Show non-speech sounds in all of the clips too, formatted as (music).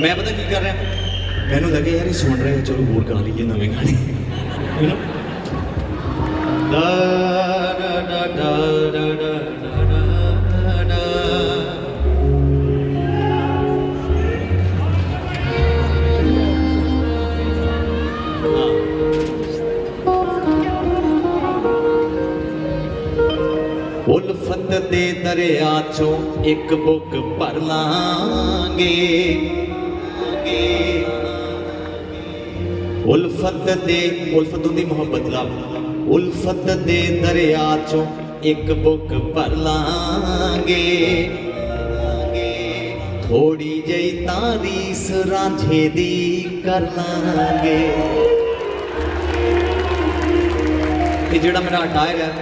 ਮੈਂ ਪਤਾ ਕੀ ਕਰ ਰਿਹਾ? ਮੈਨੂੰ ਲੱਗੇ ਯਾਰ ਇਹ ਸੁਣ ਰਹੇ ਚਲੋ ਹੋਰ ਗਾ ਲਈਏ ਨਵੇਂ ਗਾਣੇ। ਦੇ ਦਰਿਆ ਚੋਂ ਇੱਕ ਬੁੱਕ ਭਰ ਲਾਂਗੇ। ਉਲਫਤ ਦੇ, ਉਲਫਤ ਦੀ ਮੁਹੱਬਤ ਦਾ ਉਲਫਤ ਦੇ ਦਰਿਆ ਚੋਂ ਇੱਕ ਬੁੱਕ ਭਰ ਲਾਂਗੇ। ਥੋੜੀ ਜਿਹੀ ਤਾਰੀਸ ਰਾਂਝੇ ਦੀ ਕਰ ਲਾਂਗੇ। ਇਹ ਜਿਹੜਾ ਮੇਰਾ ਅਟਾਇਰ ਹੈ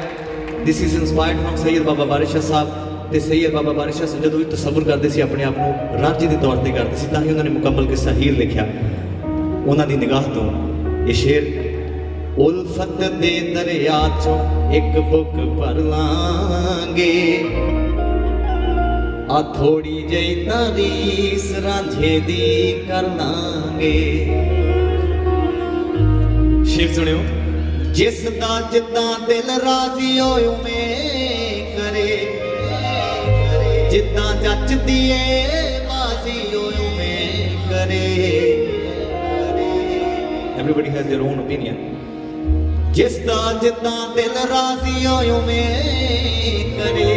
this is inspired from Syed Baba Barisha Sahib ਤੇ ਸੈਯਦ ਬਾਬਾ ਬਾਰਿਸ਼ਾ ਜਦੋਂ ਵੀ ਤਸੱਵੁਰ ਕਰਦੇ ਸੀ, ਆਪਣੇ ਆਪ ਨੂੰ ਰਾਂਝੇ ਦੇ ਤੌਰ ਤੇ ਕਰਦੇ ਸੀ, ਤਾਂ ਹੀ ਉਹਨਾਂ ਨੇ ਮੁਕੰਮਲ ਕਿੱਸਾ ਹੀਰ ਲਿਖਿਆ। ਉਹਨਾਂ ਦੀ ਨਿਗਾਹ ਤੋਂ ਇਹ ਸ਼ੇਰ, ਉਲਫਤ ਦੇ ਦਰਿਆ ਚੋਂ ਇੱਕ ਬੁੱਕ ਭਰ ਲਾਂਗੇ। ਆ ਥੋੜੀ ਜਿਹੀ ਤਾਰੀਸ ਰਾਂਝੇ ਦੀ ਕਰ ਲਾਂਗੇ। ਸ਼ੇਰ ਸੁਣਿਓ, ਜਿਸ ਦਾ ਜਿੱਦਾਂ ਦਿਲ ਰਾਜ਼ੀ ਹੋਏ ਉਵੇਂ ਕਰੇ। ਜਿੱਦਾਂ ਜੱਚਦੀ ਏ everybody has their own opinion. ਜਿਸ ਦਾ ਜਿੱਦਾਂ ਦਿਲ ਰਾਜ਼ੀ ਹੋਏ ਉਵੇਂ ਕਰੇ।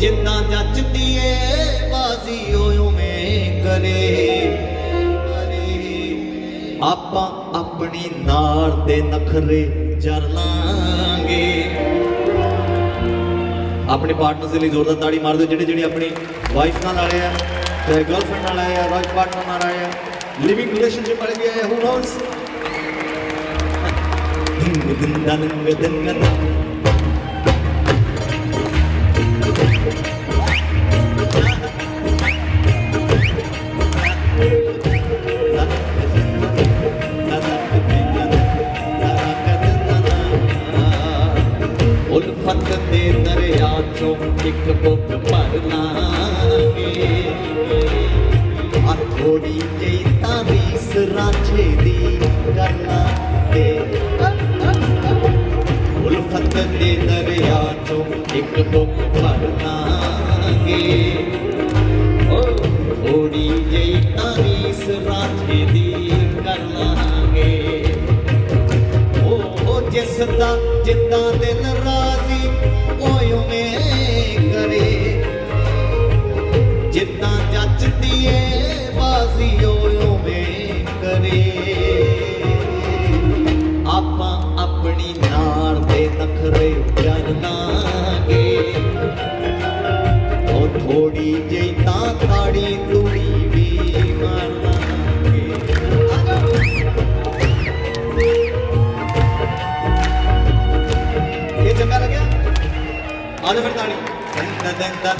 ਜਿੱਦਾਂ ਜੱਚਦੀ ਏ ਬਾਜ਼ੀ ਹੋਏ ਉਵੇਂ ਕਰੇ। ਆਪਾਂ ਆਪਣੀ ਨਾਲ ਦੇ ਨਖਰੇ ਜਰ ਲਾਂਗੇ। ਆਪਣੇ ਪਾਰਟਨਰਸ ਦੇ ਲਈ ਜ਼ੋਰਦਾਰ ਤਾੜੀ ਮਾਰ ਦਿਓ। ਜਿਹੜੇ ਜਿਹੜੇ ਆਪਣੀ ਵਾਈਫ ਨਾਲ ਆਏ ਆ ਚਾਹੇ ਗਰਲਫ੍ਰੈਂਡ ਨਾਲ ਆਏ ਆ ਵਾਈਫ ਪਾਰਟਨਰ ਨਾਲ ਆਏ ਆ લિવિંગ રિલેશનશિપ મળી ગયા હુ નોઝ ધિંગ ધિંગ દાનંગ દનંગ ਇੱਕ ਬੁੱਕ ਭਰ ਲਾਂਗੇ ਓ ਥੋੜੀ ਜਿਹੀ ਤਾਰੀਸ ਰਾਂਝੇ ਦੀ ਕਰ ਲਾਂਗੇ। ਉਹ ਜਿਸ ਦਾ ਜਿੱਦਾਂ ਦਿਲ ਰਾਜ਼ੀ, ਓਏ ਉਵੇਂ ਕਰੇ। ਜਿੱਦਾਂ ਜੱਚਦੀ ਏ ਬਾਜ਼ੀ, ਓਏ ਉਵੇਂ ਉਹ ਥੋੜੀ ਜਿਹੀ ਤਾਂ ਤਾੜੀ ਤੂੜੀ ਵੀ ਮਾਰਾਂਗੇ ਆ ਜਾਓ ਇਹ ਚੰਗਾ ਲੱਗਿਆ ਆ ਜਾ ਫਿਰ ਤਾੜੀ ਦੰਦਾ ਦੰਦਾ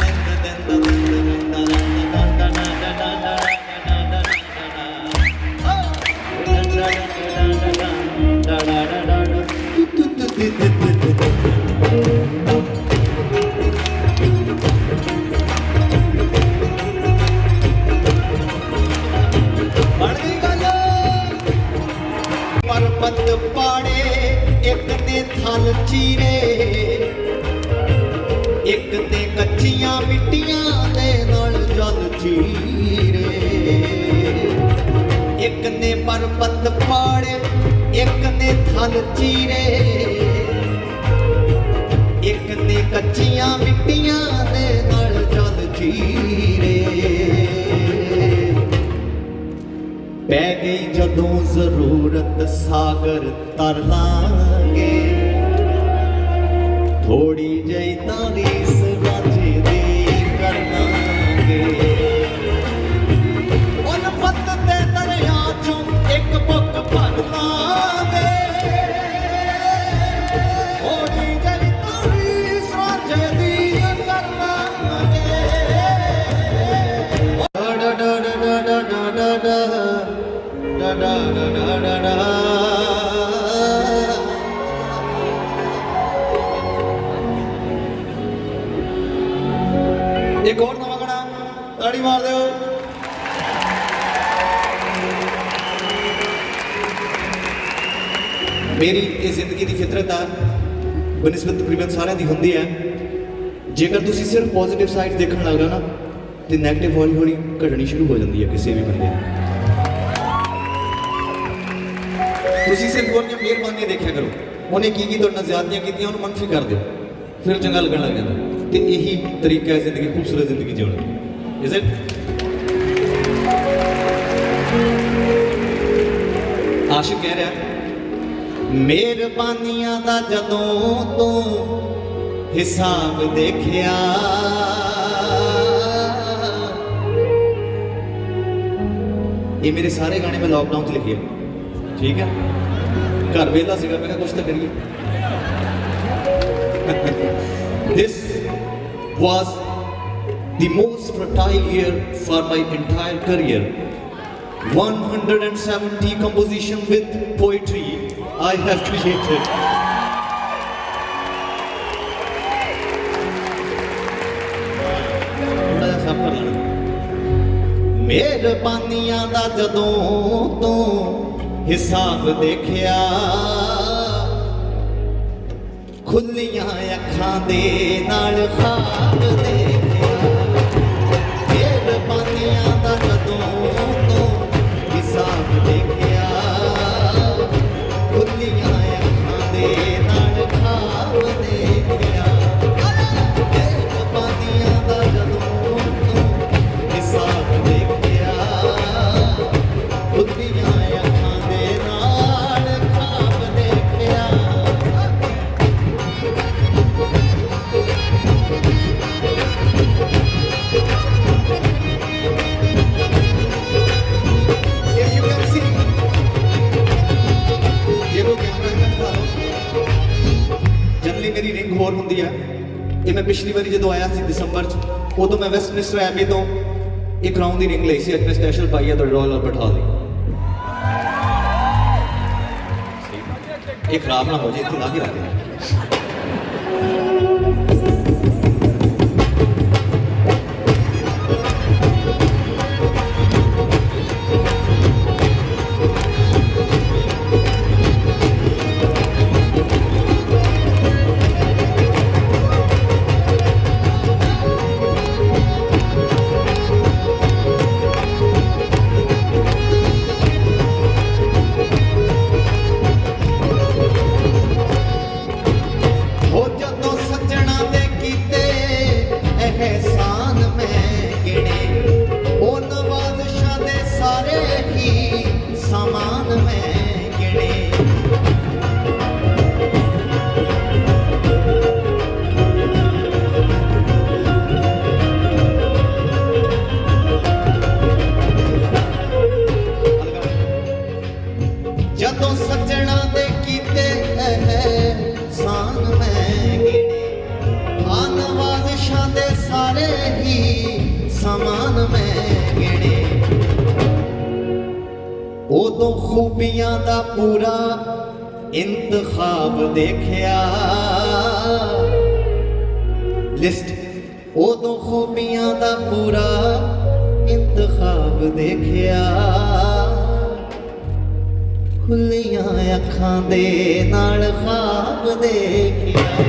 ਪਰਬਤ ਪਾੜੇ, ਇੱਕ ਨੇ ਥਲ ਚੀਰੇ। ਇੱਕ ਨੇ ਕੱਚੀਆਂ ਮਿੱਟੀਆਂ ਦੇ ਨਾਲ ਜਲ ਚੀਰੇ। ਪੈ ਗਈ ਜਦੋਂ ਜ਼ਰੂਰਤ ਸਾਗਰ ਤਰ ਲਾਂਗੇ ਥੋੜੀ ਜਿਹੀ ਤਾਰੀਸ ਰਾਜੇ ਇੱਕ ਹੋਰ ਨਵਾਂ ਗਾਣਾ, ਤਾੜੀ ਮਾਰ ਦਿਓ। ਮੇਰੀ ਇਹ ਜ਼ਿੰਦਗੀ ਦੀ ਫਿਤਰਤ ਆ ਬਨਿਸਬਤ ਤਕਰੀਬਨ ਸਾਰਿਆਂ ਦੀ ਹੁੰਦੀ ਹੈ। ਜੇਕਰ ਤੁਸੀਂ ਸਿਰਫ ਪੋਜ਼ਿਟਿਵ ਸਾਈਡ ਦੇਖਣ ਲੱਗ ਜਾਓ ਨਾ, ਤੇ ਨੈਗੇਟਿਵ ਹੌਲੀ ਹੌਲੀ ਘਟਣੀ ਸ਼ੁਰੂ ਹੋ ਜਾਂਦੀ ਹੈ ਕਿਸੇ ਵੀ ਬੰਦੇ ਦੀ। ਤੁਸੀਂ ਸਿਰਫ ਉਹਦੀਆਂ ਮਿਹਰਬਾਨੀਆਂ ਦੇਖਿਆ ਕਰੋ। ਉਹਨੇ ਕੀ ਕੀ ਤੁਹਾਡੇ ਨਾਲ ਜ਼ਿਆਦਤੀਆਂ ਕੀਤੀਆਂ, ਉਹਨੂੰ ਮੰਨਫੀ ਕਰ ਦਿਓ। ਫਿਰ ਚੰਗਾ ਲੱਗਣ ਲੱਗ ਜਾਂਦਾ। ਤੇ ਇਹੀ ਤਰੀਕਾ ਹੈ ਜ਼ਿੰਦਗੀ, ਖੂਬਸੂਰਤ ਜ਼ਿੰਦਗੀ ਜਿਉਣ ਦਾ। ਇਜ਼ ਇਟ ਆਸ਼ਿਕ ਕਹਿ ਰਿਹਾ, ਮਿਹਰਬਾਨੀਆਂ ਦਾ ਜਦੋਂ ਤੂੰ ਹਿਸਾਬ ਦੇਖਿਆ, ਇਹ ਮੇਰੇ ਸਾਰੇ ਗਾਣੇ ਮੈਂ ਲਾਕਡਾਊਨ 'ਚ ਲਿਖੇ ਠੀਕ ਹੈ? ਘਰ ਵੇਲਾ ਸੀਗਾ, ਮੈਂ ਕਿਹਾ ਕੁਛ ਤਾਂ ਕਰੀਏ। (laughs) This was the most fertile year for my entire career 170 composition with poetry I have created. ਥੋੜਾ ਜਿਹਾ ਸਾਫ਼ ਕਰ ਲੈਣਾ ਮਿਹਰਬਾਨੀਆਂ ਦਾ ਜਦੋਂ ਤੂੰ ਹਿਸਾਬ ਦੇਖਿਆ ਖੁੱਲੀਆਂ ਅੱਖਾਂ ਦੇ ਨਾਲ ਖਾਬ ਦੇ ਉਦੋਂ ਮੈਂ ਵੈਸਟਮਿੰਸਟਰ ਐਬੀ ਤੋਂ। ਇੱਕ ਕਰਾਊਨ ਦੀ ਰਿੰਗ ਲਈ ਸੀ, ਅੱਜ ਸਪੈਸ਼ਲ ਪਾਈ ਆ ਤੁਹਾਡੇ ਰੋਇਲ ਆਲਬਰਟ ਹਾਲ ਦੀ। ਇਹ ਖਰਾਬ ਨਾ ਹੋ ਜੇ, ਇੱਥੇ ਲਾ ਕੇ ਰੱਖ ਦੇ। ਮੈਂ ਉਦੋਂ ਖੂਬੀਆਂ ਦਾ ਪੂਰਾ ਇੰਤਖਾਬ ਦੇਖਿਆ। ਲਿਸਟ ਉਦੋਂ ਖੂਬੀਆਂ ਦਾ ਪੂਰਾ ਇੰਤਖਾਬ ਦੇਖਿਆ। ਖੁੱਲੀਆਂ ਅੱਖਾਂ ਦੇ ਨਾਲ ਖਾਬ ਦੇਖਿਆ।